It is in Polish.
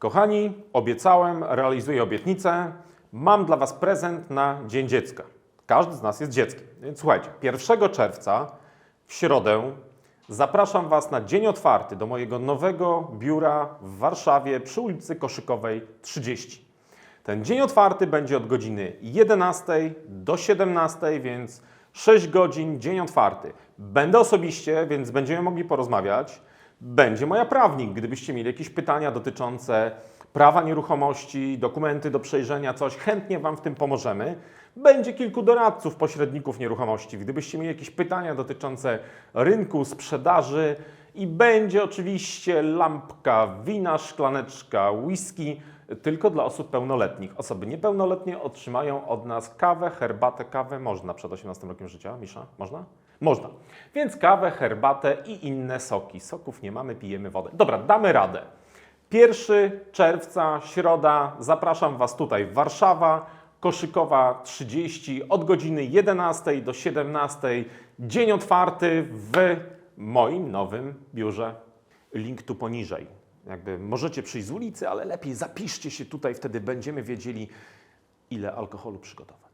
Kochani, obiecałem, realizuję obietnicę. Mam dla Was prezent na Dzień Dziecka. Każdy z nas jest dzieckiem. Więc słuchajcie, 1 czerwca w środę zapraszam Was na dzień otwarty do mojego nowego biura w Warszawie przy ulicy Koszykowej 30. Ten dzień otwarty będzie od godziny 11 do 17, więc 6 godzin, dzień otwarty. Będę osobiście, więc będziemy mogli porozmawiać. Będzie moja prawnik, gdybyście mieli jakieś pytania dotyczące prawa nieruchomości, dokumenty do przejrzenia, coś, chętnie Wam w tym pomożemy. Będzie kilku doradców, pośredników nieruchomości, gdybyście mieli jakieś pytania dotyczące rynku, sprzedaży i będzie oczywiście lampka, wina, szklaneczka, whisky, tylko dla osób pełnoletnich. Osoby niepełnoletnie otrzymają od nas kawę, herbatę, kawę można przed 18 rokiem życia, Misza? Można? Można. Więc kawę, herbatę i inne soki. Soków nie mamy, pijemy wodę. Dobra, damy radę. 1 czerwca, środa, zapraszam Was tutaj, Warszawa, Koszykowa 30, od godziny 11 do 17. Dzień otwarty w moim nowym biurze. Link tu poniżej. Jakby możecie przyjść z ulicy, ale lepiej zapiszcie się tutaj, wtedy będziemy wiedzieli, ile alkoholu przygotować.